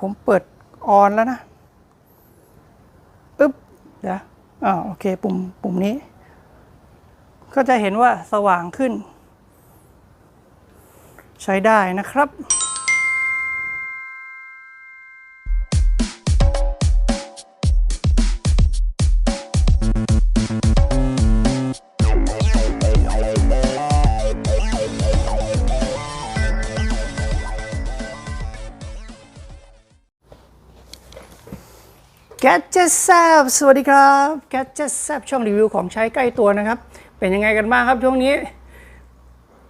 ผมเปิดออนแล้วนะอึ๊บเดี๋ยวอ่าโอเคปุ่มปุ่มนี้ ก็จะเห็นว่าสว่างขึ้น ใช้ได้นะครับ แกจ e t แซบสวัสดีครับแกจ e t แซบช่องรีวิวของใช้ใกล้ตัวนะครับ เป็นยังไงกันบ้างครับช่วงนี้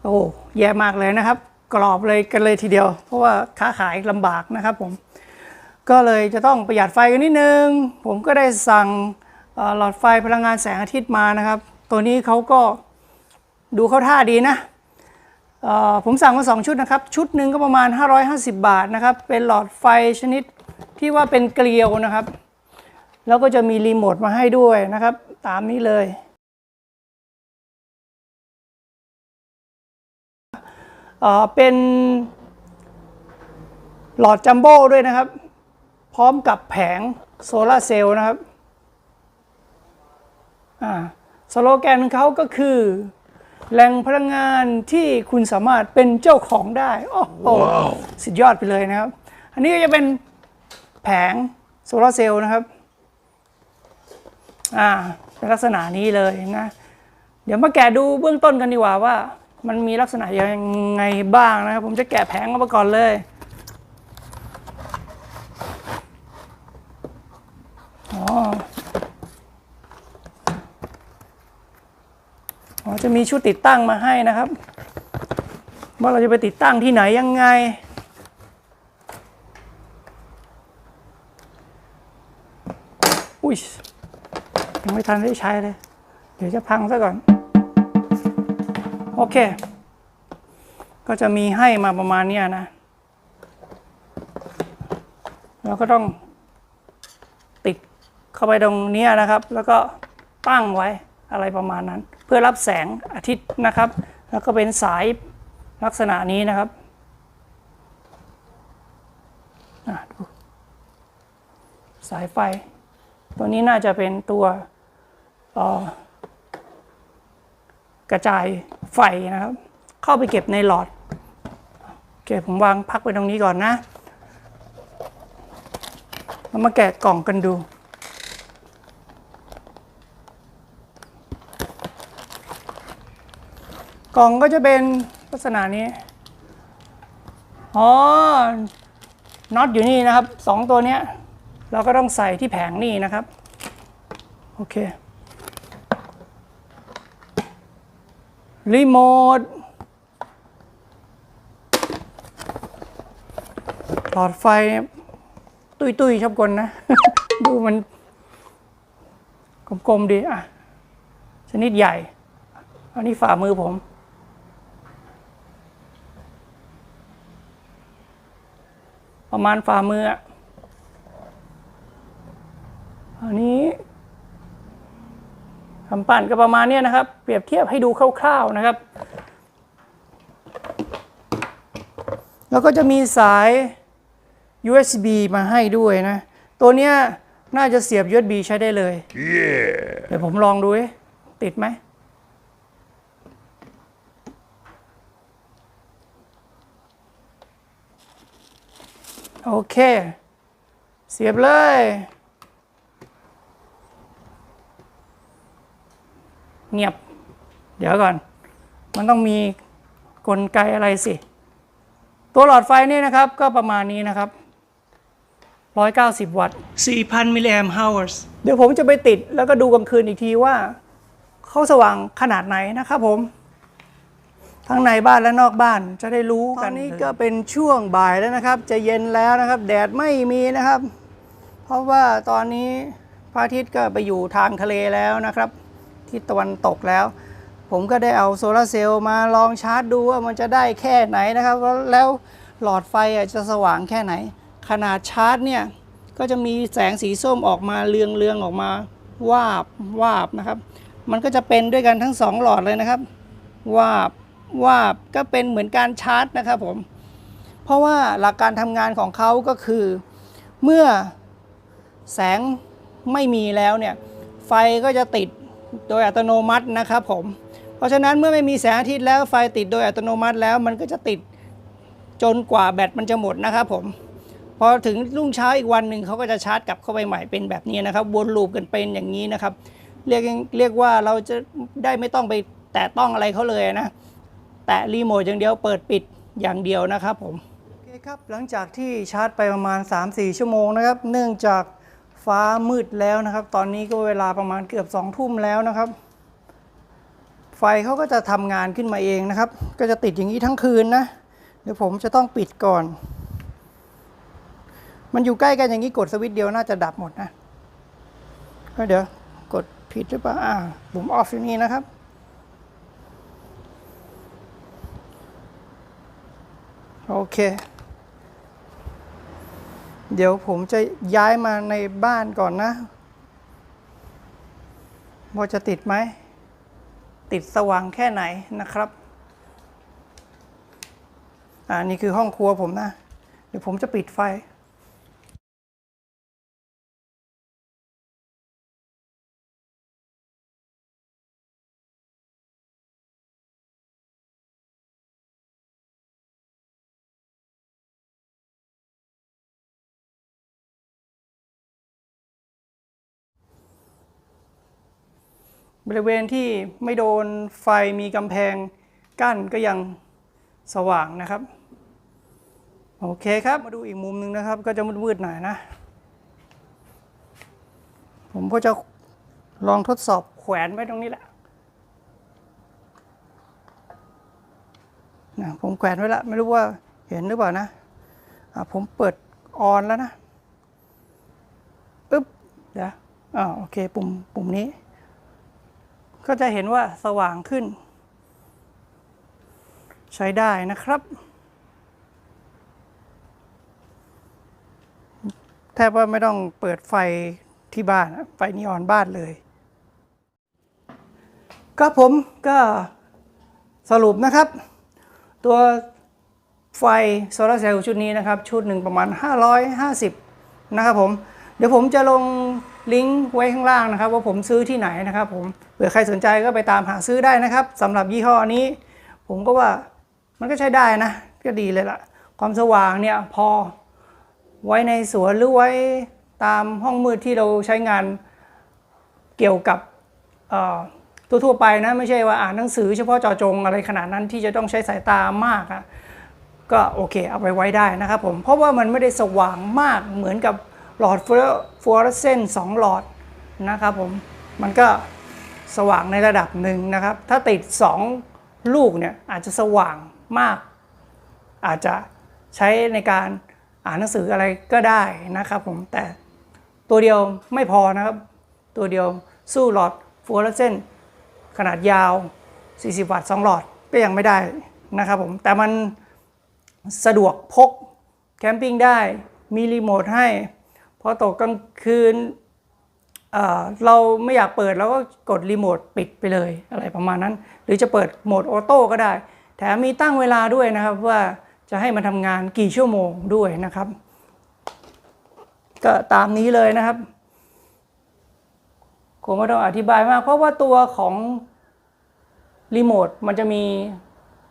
โอ้แย่มากเลยนะครับ กรอบเลยกันเลยทีเดียว เพราะว่าค้าขายลำบากนะครับผม ก็เลยจะต้องประหยัดไฟกันนิดนึง ผมก็ได้สั่งหลอดไฟพลังงานแสงอาทิตย์มานะครับ ตัวนี้เขาก็ดูเข้าท่าดีนะผมสั่งมา 2 ชุดนะครับ ชุดหนึ่งก็ประมาณ 550 บาทนะครับ เป็นหลอดไฟชนิดที่ว่าเป็นเกลียวนะครับ แล้วก็จะมีรีโมทมาให้ด้วยนะครับ ตามนี้เลยเอ่อเป็นหลอดจัมโบ้ด้วยนะครับ พร้อมกับแผงโซลาร์เซลล์นะครับอ่าสโลแกนของเขาก็คือ แหล่งพลังงานที่คุณสามารถเป็นเจ้าของได้โอ้โหสุดยอดไปเลยนะครับ อันนี้ก็จะเป็นแผงโซลาร์เซลล์นะครับ อ่าเป็นลักษณะนี้เลยนะ เดี๋ยวมาแกะดูเบื้องต้นกันดีกว่าว่า มันมีลักษณะยังไงบ้างนะครับ ผมจะแกะแผงออกมาก่อนเลย อ๋ออ๋อจะมีชุดติดตั้งมาให้นะครับ ว่าเราจะไปติดตั้งที่ไหนยังไงอุ้ย ยังไม่ทันได้ใช้เลย เดี๋ยวจะพังซะก่อน โอเค ก็จะมีให้มาประมาณเนี้ยนะ เราก็ต้องติดเข้าไปตรงนี้นะครับ แล้วก็ตั้งไว้อะไรประมาณนั้น เพื่อรับแสงอาทิตย์นะครับ แล้วก็เป็นสายลักษณะนี้นะครับอะดูสายไฟ ตัวนี้น่าจะเป็นตัว กระจายไฟนะครับ เข้าไปเก็บในหลอดโอเคผมวางพักไว้ตรงนี้ก่อนนะเรามาแกะกล่องกันดูกล่องก็จะเป็นลักษณะนี้ อ๋อ น็อตอยู่นี่นะครับสองตัวเนี้ย เราก็ต้องใส่ที่แผงนี่นะครับ โอเค รีโมทหลอดไฟเนี่ยตุยๆชอบกลนะ ดูมัน กลมๆ ดี อะ ชนิดใหญ่ อันนี้ฝ่ามือผม ประมาณฝ่ามืออะอันนี้คำปั่นก็ประมาณเนี้ยนะครับ เปรียบเทียบให้ดูคร่าวๆนะครับ แล้วก็จะมีสาย USB มาให้ด้วยนะ ตัวเนี้ยน่าจะเสียบ USB ใช้ได้เลยเดี๋ยวผมลองดูดิติดไหมโอเค เสียบเลย เงียบ เดี๋ยวก่อน มันต้องมีกลไกอะไรสิ ตัวหลอดไฟนี่นะครับก็ประมาณนี้นะครับ 190 วัตต์ 4,000 มิลลิแอมป์ฮาวร์เดี๋ยวผมจะไปติดแล้วก็ดูกลางคืนอีกทีว่าเขาสว่างขนาดไหนนะครับผม ทั้งในบ้านและนอกบ้านจะได้รู้กัน ตอนนี้ก็เป็นช่วงบ่ายแล้วนะครับ จะเย็นแล้วนะครับ แดดไม่มีนะครับ เพราะว่าตอนนี้พระอาทิตย์ก็ไปอยู่ทางทะเลแล้วนะครับ ทิศตะวันตกแล้ว ผมก็ได้เอาโซลาร์เซลล์มาลองชาร์จดูว่ามันจะได้แค่ไหนนะครับ แล้วหลอดไฟจะสว่างแค่ไหน ขนาดชาร์จเนี่ยก็จะมีแสงสีส้มออกมาเรืองเรืองๆออกมาวาบวาบนะครับ มันก็จะเป็นด้วยกันทั้งสองหลอดเลยนะครับวาบวาบก็เป็นเหมือนการชาร์จนะครับผมเพราะว่าหลักการทำงานของเขาก็คือ เมื่อแสงไม่มีแล้วเนี่ยไฟก็จะติด โดยอัตโนมัตินะครับผม เพราะฉะนั้นเมื่อไม่มีแสงอาทิตย์แล้วไฟติดโดยอัตโนมัติแล้วมันก็จะติดจนกว่าแบตมันจะหมดนะครับผม พอถึงรุ่งเช้าอีกวันหนึ่งเขาก็จะชาร์จกลับเข้าไปใหม่เป็นแบบนี้นะครับวนลูปกันเป็นอย่างนี้นะครับ เรียกเรียกว่าเราจะได้ไม่ต้องไปแตะต้องอะไรเขาเลยนะ แตะรีโมทอย่างเดียวเปิดปิดอย่างเดียวนะครับผม โอเคครับ หลังจากที่ชาร์จไปประมาณ 3-4 ชั่วโมงนะครับ เนื่องจาก ฟ้ามืดแล้วนะครับ ตอนนี้ก็เวลาประมาณเกือบ2ทุ่มแล้วนะครับ ไฟเขาก็จะทำงานขึ้นมาเองนะครับ ก็จะติดอย่างนี้ทั้งคืนนะเดี๋ยวผมจะต้องปิดก่อน มันอยู่ใกล้กันอย่างนี้กดสวิตช์เดียวน่าจะดับหมดนะก็เดี๋ยวกดผิดหรือเปล่าอ่าปุ่มออฟอยู่นี่นะครับโอเค เดี๋ยวผมจะย้ายมาในบ้านก่อนนะว่าจะติดไหม ติดสว่างแค่ไหนนะครับอ่านี่คือห้องครัวผมนะ เดี๋ยวผมจะปิดไฟ บริเวณที่ไม่โดนไฟมีกำแพงกั้นก็ยังสว่างนะครับ โอเคครับ มาดูอีกมุมหนึ่งนะครับ ก็จะมืดๆหน่อยนะ ผมก็จะลองทดสอบแขวนไว้ตรงนี้แหละนะผมแขวนไว้แล้วไม่รู้ว่าเห็นหรือเปล่านะะผมเปิดออนแล้วนะอึ๊บเดี๋ยวอ่าโอเค ปุ่มปุ่มนี้ ก็จะเห็นว่าสว่างขึ้น ใช้ได้นะครับ แทบว่าไม่ต้องเปิดไฟที่บ้านไฟนีออนบ้านเลยก็ผมก็สรุปนะครับ ตัวไฟโซลาเซลล์ชุดนี้นะครับ ชุดหนึ่งประมาณ 550 นะครับผม เดี๋ยวผมจะลง ลิงก์ไว้ข้างล่างนะครับว่าผมซื้อที่ไหนนะครับผมเผื่อใครสนใจก็ไปตามหาซื้อได้นะครับสำหรับยี่ห้อนี้ ผมก็ว่ามันก็ใช้ได้นะ ก็ดีเลยละ่ะ ความสว่างเนี่ยพอไว้ในสวนหรือไว้ตามห้องมืดที่เราใช้งานเกี่ยวกับเอ่อทั่วๆไปนะไม่ใช่ว่าอ่านหนังสือเฉพาะเจาะจงอะไรขนาดนั้นที่จะต้องใช้สายตามากอะก็โอเคเอาไปไว้ได้นะครับผมเพราะว่ามันไม่ได้สว่างมากเหมือนกับ หลอดฟลูออเรสเซนต์สองหลอดนะครับผมมันก็สว่างในระดับหนึ่งนะครับ ถ้าติด 2 ลูกเนี่ยอาจจะสว่างมาก อาจจะใช้ในการอ่านหนังสืออะไรก็ได้นะครับผมแต่ตัวเดียวไม่พอนะครับ ตัวเดียวสู้หลอดฟลูออเรสเซนต์ขนาดยาว 40 วัตต์2หลอดก็ยังไม่ได้นะครับผมแต่มันสะดวกพกแคมปิ้งได้มีรีโมทให้ พอตกกลางคืนเราไม่อยากเปิดเราก็กดรีโมทปิดไปเลยอะไรประมาณนั้น หรือจะเปิดโหมดออโต้ก็ได้ แถมมีตั้งเวลาด้วยนะครับว่าจะให้มันทำงานกี่ชั่วโมงด้วยนะครับ ก็ตามนี้เลยนะครับคงไม่ต้องอธิบายมาก เพราะว่าตัวของรีโมทมันจะมี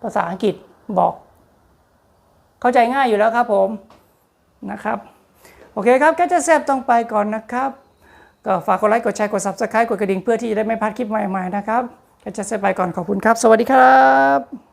ภาษาอังกฤษบอก เข้าใจง่ายอยู่แล้วครับผมนะครับ โอเคครับก็จะแซบต้องไปก่อนนะครับก็ฝากกดไลค์กดแชร์กด subscribe กดกระดิ่งเพื่อที่จะได้ไม่พลาดคลิปใหม่ๆนะครับก็จะแซบไปก่อนขอบคุณครับ สวัสดีครับ